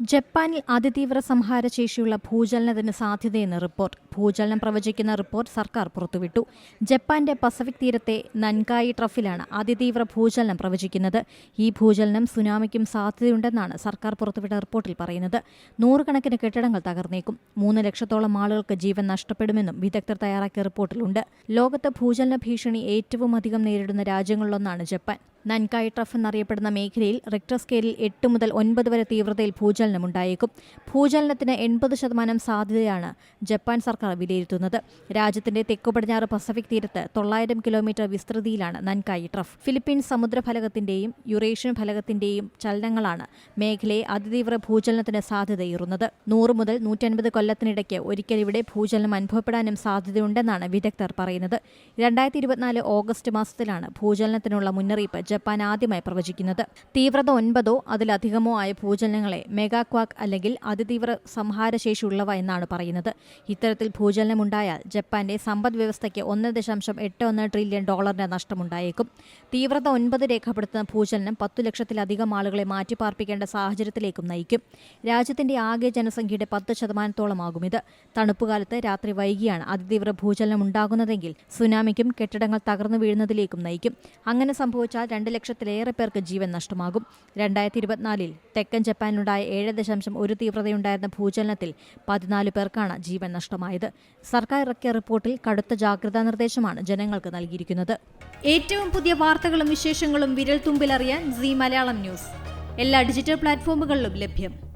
ജപ്പാനിൽ അതിതീവ്ര സംഹാരശേഷിയുള്ള ഭൂചലനത്തിന് സാധ്യതയെന്ന് റിപ്പോർട്ട്. ഭൂചലനം പ്രവചിക്കുന്ന റിപ്പോർട്ട് സർക്കാർ പുറത്തുവിട്ടു. ജപ്പാന്റെ പസഫിക് തീരത്തെ നൻകായി ട്രഫിലാണ് അതിതീവ്ര ഭൂചലനം പ്രവചിക്കുന്നത്. ഈ ഭൂചലനം സുനാമിക്കും സാധ്യതയുണ്ടെന്നാണ് സർക്കാർ പുറത്തുവിട്ട റിപ്പോർട്ടിൽ പറയുന്നത്. നൂറുകണക്കിന് കെട്ടിടങ്ങൾ തകർന്നേക്കും. മൂന്ന് ലക്ഷത്തോളം ആളുകൾക്ക് ജീവൻ നഷ്ടപ്പെടുമെന്നും വിദഗ്ധർ തയ്യാറാക്കിയ റിപ്പോർട്ടിലുണ്ട്. ലോകത്ത് ഭൂചലന ഭീഷണി ഏറ്റവും അധികം നേരിടുന്ന രാജ്യങ്ങളിലൊന്നാണ് ജപ്പാൻ. നൻകായ് ട്രഫ് എന്നറിയപ്പെടുന്ന മേഖലയിൽ റിക്ടർ സ്കെയിലിൽ എട്ട് മുതൽ ഒൻപത് വരെ തീവ്രതയിൽ ഭൂചലനമുണ്ടായേക്കും ഭൂചലനത്തിന് എൺപത് ശതമാനം സാധ്യതയാണ് ജപ്പാൻ സർക്കാർ വിലയിരുത്തുന്നത്. രാജ്യത്തിന്റെ തെക്കു പടിഞ്ഞാറ് പസഫിക് തീരത്ത് തൊള്ളായിരം കിലോമീറ്റർ വിസ്തൃതിയിലാണ് നൻകായ് ട്രഫ്. ഫിലിപ്പീൻസ് സമുദ്രഫലകത്തിന്റെയും യുറേഷ്യൻ ഫലകത്തിന്റെയും ചലനങ്ങളാണ് മേഖലയെ അതിതീവ്ര ഭൂചലനത്തിന് സാധ്യതയേറുന്നത്. നൂറ് മുതൽ നൂറ്റൻപത് കൊല്ലത്തിനിടയ്ക്ക് ഒരിക്കൽ ഇവിടെ ഭൂചലനം അനുഭവപ്പെടാനും സാധ്യതയുണ്ടെന്നാണ് വിദഗ്ധർ പറയുന്നത്. രണ്ടായിരത്തി ഇരുപത്തിനാല് ഓഗസ്റ്റ് മാസത്തിലാണ് ഭൂചലനത്തിനുള്ള മുന്നറിയിപ്പ് ജപ്പാൻ ആദ്യമായി പ്രവചിക്കുന്നത്. തീവ്രത ഒൻപതോ അതിലധികമോ ആയ ഭൂചലനങ്ങളെ മെഗാക്വാക് അല്ലെങ്കിൽ അതിതീവ്ര സംഹാരശേഷിയുള്ളവ എന്നാണ് പറയുന്നത്. ഇത്തരത്തിൽ ഭൂചലനമുണ്ടായാൽ ജപ്പാന്റെ സമ്പദ് വ്യവസ്ഥയ്ക്ക് ഒന്ന് ദശാംശം എട്ട് ഒന്ന് ട്രില്യൺ ഡോളറിന്റെ നഷ്ടമുണ്ടായേക്കും. തീവ്രത ഒൻപത് രേഖപ്പെടുത്തുന്ന ഭൂചലനം പത്തു ലക്ഷത്തിലധികം ആളുകളെ മാറ്റിപ്പാർപ്പിക്കേണ്ട സാഹചര്യത്തിലേക്കും നയിക്കും. രാജ്യത്തിന്റെ ആകെ ജനസംഖ്യയുടെ പത്ത് ശതമാനത്തോളമാകും ഇത്. തണുപ്പുകാലത്ത് രാത്രി വൈകിയാണ് അതിതീവ്ര ഭൂചലനം ഉണ്ടാകുന്നതെങ്കിൽ സുനാമിക്കും കെട്ടിടങ്ങൾ തകർന്നു വീഴുന്നതിലേക്കും നയിക്കും. അങ്ങനെ സംഭവിച്ചാൽ രണ്ട് ലക്ഷത്തിലേറെ പേർക്ക് ജീവൻ നഷ്ടമാകും. രണ്ടായിരത്തി ഇരുപത്തിനാലിൽ തെക്കൻ ജപ്പാനിലുണ്ടായ ഏഴ് ദശാംശം ഒരു തീവ്രതയുണ്ടായിരുന്ന ഭൂചലനത്തിൽ പതിനാല് പേർക്കാണ് ജീവൻ നഷ്ടമായത്. സർക്കാർ ഇറക്കിയ റിപ്പോർട്ടിൽ കടുത്ത ജാഗ്രതാ നിർദ്ദേശമാണ് ജനങ്ങൾക്ക് നൽകിയിരിക്കുന്നത്. ഏറ്റവും പുതിയ വാർത്തകളും വിശേഷങ്ങളും വിരൽ തുമ്പിലറിയാൻ സി മലയാളം ന്യൂസ്. എല്ലാ ഡിജിറ്റൽ പ്ലാറ്റ്ഫോമുകളിലും ലഭ്യം.